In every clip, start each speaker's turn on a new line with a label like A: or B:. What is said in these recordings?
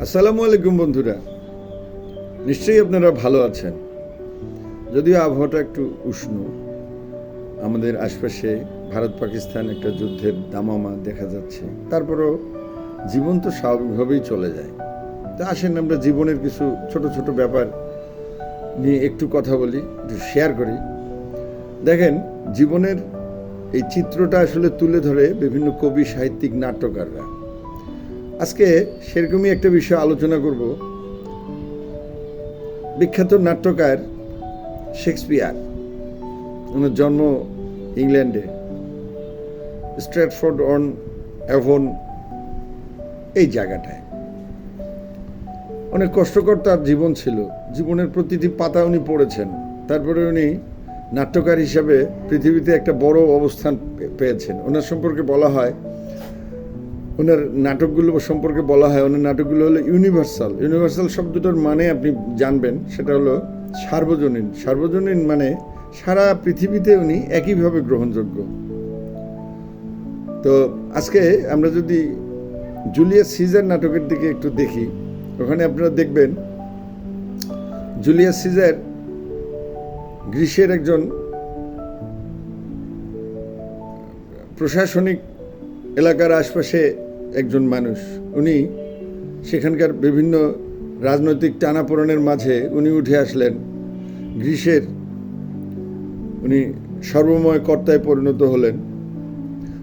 A: আসসালামু আলাইকুম বন্ধুরা। নিশ্চয়ই আপনারা ভালো আছেন। যদিও আবহাওয়াটা একটু উষ্ণ। আমাদের আশপাশে ভারত পাকিস্তান একটা যুদ্ধের দামামা দেখা যাচ্ছে। তারপরও জীবন তো স্বাভাবিকভাবেই চলে যায়। তা আসেন আমরা জীবনের কিছু ছোট ছোট ব্যাপার নিয়ে একটু কথা বলি, একটু শেয়ার করি। দেখেন, জীবনের এই চিত্রটা আসলে তুলে ধরে বিভিন্ন কবি, সাহিত্যিক, নাট্যকাররা আজকে সেরকমই একটা বিষয় আলোচনা করব। বিখ্যাত নাট্যকার শেক্সপিয়ার। ওনার জন্ম ইংল্যান্ডে। স্ট্র্যাটফোর্ড অন অ্যাভন এই জায়গাটায়। অনেক কষ্টকর তার জীবন ছিল। জীবনের প্রতিটি পাতা উনি পড়েছেন। তারপরে উনি নাট্যকার হিসাবে পৃথিবীতে একটা বড় অবস্থান পেয়েছেন। ওনার সম্পর্কে বলা হয় ওনার নাটকগুলো সম্পর্কে বলা হয়, ওনার নাটকগুলো হলো ইউনিভার্সাল ইউনিভার্সাল শব্দটার মানে আপনি জানবেন, সেটা হলো সার্বজনীন। সার্বজনীন মানে সারা পৃথিবীতে উনি একইভাবে গ্রহণযোগ্য। তো আজকে আমরা যদি জুলিয়াস সিজার নাটকের দিকে একটু দেখি, ওখানে আপনারা দেখবেন জুলিয়াস সিজার গ্রীষ্মের একজন প্রশাসনিক এলাকার আশপাশে একজন মানুষ। উনি সেখানকার বিভিন্ন রাজনৈতিক টানাপোড়েনের মাঝে উনি উঠে আসলেন। গ্রীষ্মের উনি সর্বময় কর্তায় পরিণত হলেন।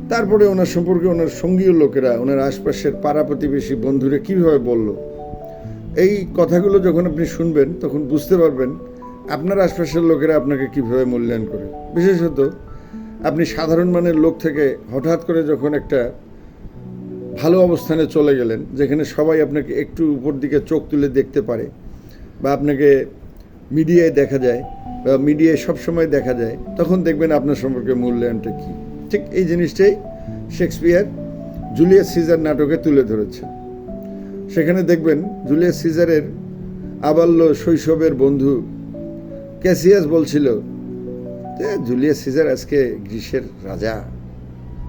A: তারপরে ওনার সম্পর্কে ওনার সঙ্গীয় লোকেরা, ওনার আশপাশের পাড়া প্রতিবেশী বন্ধুরা কীভাবে বলল? এই কথাগুলো যখন আপনি শুনবেন, তখন বুঝতে পারবেন আপনার আশপাশের লোকেরা আপনাকে কীভাবে মূল্যায়ন করে। বিশেষত আপনি সাধারণ মানের লোক থেকে হঠাৎ করে যখন একটা ভালো অবস্থানে চলে গেলেন, যেখানে সবাই আপনাকে একটু উপর দিকে চোখ তুলে দেখতে পারে বা আপনাকে মিডিয়ায় দেখা যায় বা মিডিয়ায় সবসময় দেখা যায়, তখন দেখবেন আপনার সম্পর্কে মূল্যায়নটা কী। ঠিক এই জিনিসটাই শেক্সপিয়ার জুলিয়াস সিজার নাটকে তুলে ধরেছেন। সেখানে দেখবেন জুলিয়াস সিজারের আবাল্য শৈশবের বন্ধু ক্যাসিয়াস বলছিল যে জুলিয়াস সিজার আজকে গ্রীষ্মের রাজা।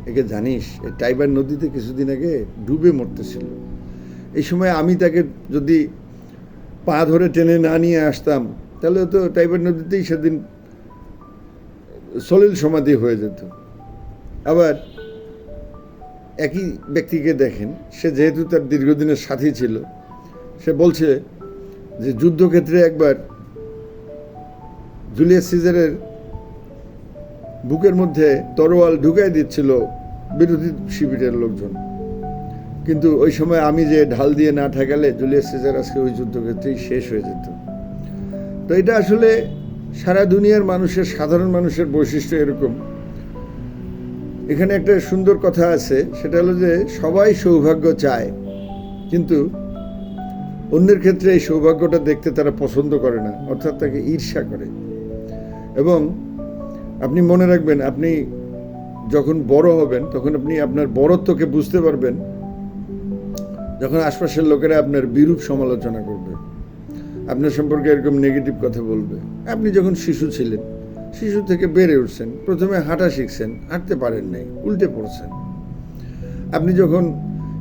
A: একে জানিস, এই টাইবার নদীতে কিছুদিন আগে ডুবে মরতেছিল। এই সময় আমি তাকে যদি পা ধরে টেনে না নিয়ে আসতাম, তাহলে তো টাইবার নদীতেই সেদিন সলিল সমাধি হয়ে যেত। আবার একই ব্যক্তিকে দেখেন, সে যেহেতু তার দীর্ঘদিনের সাথী ছিল, সে বলছে যে যুদ্ধক্ষেত্রে একবার জুলিয়াস সিজারের বুকের মধ্যে তরোয়াল ঢুকাই দিচ্ছিল বিরোধী শিবিরের লোকজন। কিন্তু ওই সময় আমি যে ঢাল দিয়ে না ঠেকালে জুলিয়াস সিজার আজকে ওই যুদ্ধক্ষেত্রেই শেষ হয়ে যেত। তো এটা আসলে সারা দুনিয়ার মানুষের, সাধারণ মানুষের বৈশিষ্ট্য এরকম। এখানে একটা সুন্দর কথা আছে, সেটা হলো যে সবাই সৌভাগ্য চায়, কিন্তু অন্যের ক্ষেত্রে এই সৌভাগ্যটা দেখতে তারা পছন্দ করে না, অর্থাৎ তাকে ঈর্ষা করে। এবং আপনি মনে রাখবেন, আপনি যখন বড় হবেন, তখন আপনি আপনার বড়ত্বকে বুঝতে পারবেন, যখন আশপাশের লোকেরা আপনার বিরূপ সমালোচনা করবে, আপনার সম্পর্কে এরকম নেগেটিভ কথা বলবে। আপনি যখন শিশু ছিলেন, শিশু থেকে বেড়ে উঠছেন, প্রথমে হাঁটা শিখছেন, হাঁটতে পারেন নাই, উল্টে পড়ছেন। আপনি যখন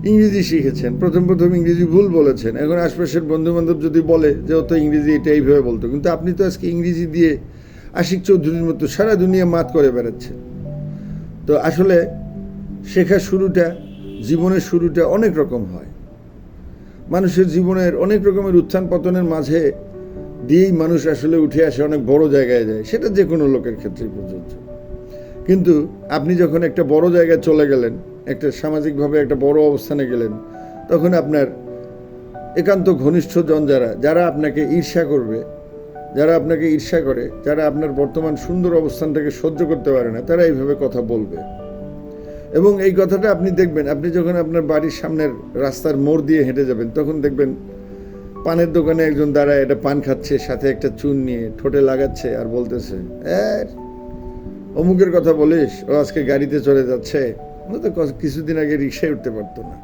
A: ইংরেজি শিখেছেন, প্রথম প্রথম ইংরেজি ভুল বলেছেন, এখন আশপাশের বন্ধু বান্ধব যদি বলে যে, ও তো ইংরেজি এটা এইভাবে বলতো, কিন্তু আপনি তো আজকে ইংরেজি দিয়ে আশিক চৌধুরীর মতো সারা দুনিয়া মাত করে বেড়াচ্ছেন। তো আসলে শেখার শুরুটা, জীবনের শুরুটা অনেক রকম হয়। মানুষের জীবনের অনেক রকমের উত্থান পতনের মাঝে দিয়েই মানুষ আসলে উঠে আসে, অনেক বড় জায়গায় যায়, সেটা যে কোনো লোকের ক্ষেত্রেই প্রযোজ্য কিন্তু আপনি যখন একটা বড় জায়গায় চলে গেলেন, একটা সামাজিকভাবে একটা বড় অবস্থানে গেলেন, তখন আপনার একান্ত ঘনিষ্ঠজন যারা যারা আপনাকে ঈর্ষা করবে যারা আপনাকে ঈর্ষা করে যারা আপনার বর্তমান সুন্দর অবস্থানটাকে সহ্য করতে পারে না তারা এইভাবে কথা বলবে। এবং এই কথাটা আপনি দেখবেন আপনি যখন আপনার বাড়ির সামনের রাস্তার মোড় দিয়ে হেঁটে যাবেন তখন দেখবেন পানের দোকানে একজন দাঁড়ায় এটা পান খাচ্ছে সাথে একটা চুন নিয়ে ঠোঁটে লাগাচ্ছে আর বলতেছে "এর, অমুকের কথা বলিস ও আজকে গাড়িতে চলে যাচ্ছে। তো কিছুদিন আগে রিক্সায় উঠতে পারতো না।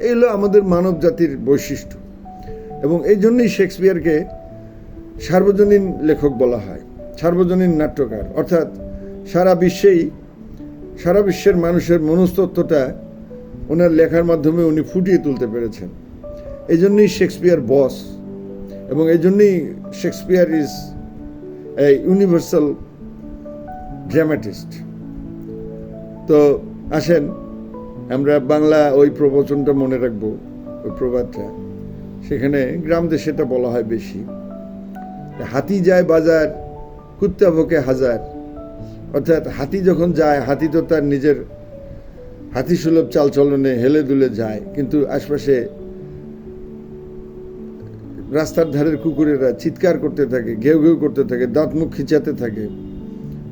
A: এই হলো আমাদের মানব জাতির বৈশিষ্ট্য। এবং এই জন্যই শেক্সপিয়ারকে সার্বজনীন লেখক বলা হয়, সার্বজনীন নাট্যকার। অর্থাৎ সারা বিশ্বেই, সারা বিশ্বের মানুষের মনস্তত্ত্বটা ওনার লেখার মাধ্যমে উনি ফুটিয়ে তুলতে পেরেছেন। এই জন্যই শেক্সপিয়ার বস এবং এই জন্যই Shakespeare is a universal dramatist. তো আসেন, আমরা বাংলা ওই প্রবচনটা মনে রাখব, ওই প্রবাদটা। সেখানে গ্রাম দেশেটা বলা হয় বেশি। হাতি যায় বাজার, কুত্তা ভোকে হাজার। অর্থাৎ হাতি যখন যায়, হাতি তো তার নিজের হাতি সুলভ চালচলনে হেলে দুলে যায়। কিন্তু আশপাশে রাস্তার ধারের কুকুরেরা চিৎকার করতে থাকে, ঘেউ ঘেউ করতে থাকে, দাঁত মুখ খিচাতে থাকে।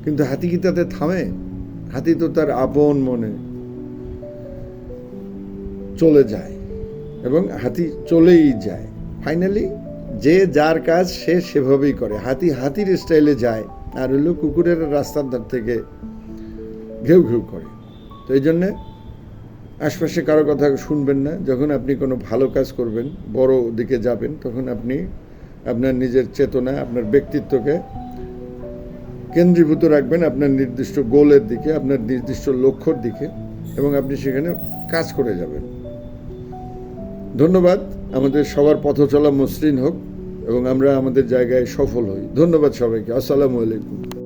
A: কিন্তু হাতি কি তাতে থামে? হাতি তো তার আপন মনে চলে যায় এবং হাতি চলেই যায়। ফাইনালি যার কাজ সে সেভাবেই করে। হাতি হাতির স্টাইলে যায় আর হলো কুকুরের রাস্তার ধার থেকে ঘেউ ঘেউ করে। তো এই জন্যে আশপাশে কারও কথা শুনবেন না। যখন আপনি কোনো ভালো কাজ করবেন, বড় দিকে যাবেন, তখন আপনি আপনার নিজের চেতনা, আপনার ব্যক্তিত্বকে কেন্দ্রীভূত রাখবেন আপনার নির্দিষ্ট গোলের দিকে, আপনার নির্দিষ্ট লক্ষ্যর দিকে এবং আপনি সেখানে কাজ করে যাবেন। ধন্যবাদ। আমাদের সবার পথ চলা মসৃণ হোক। এবং আমরা আমাদের জায়গায় সফল হই। ধন্যবাদ সবাইকে। আসসালামু আলাইকুম।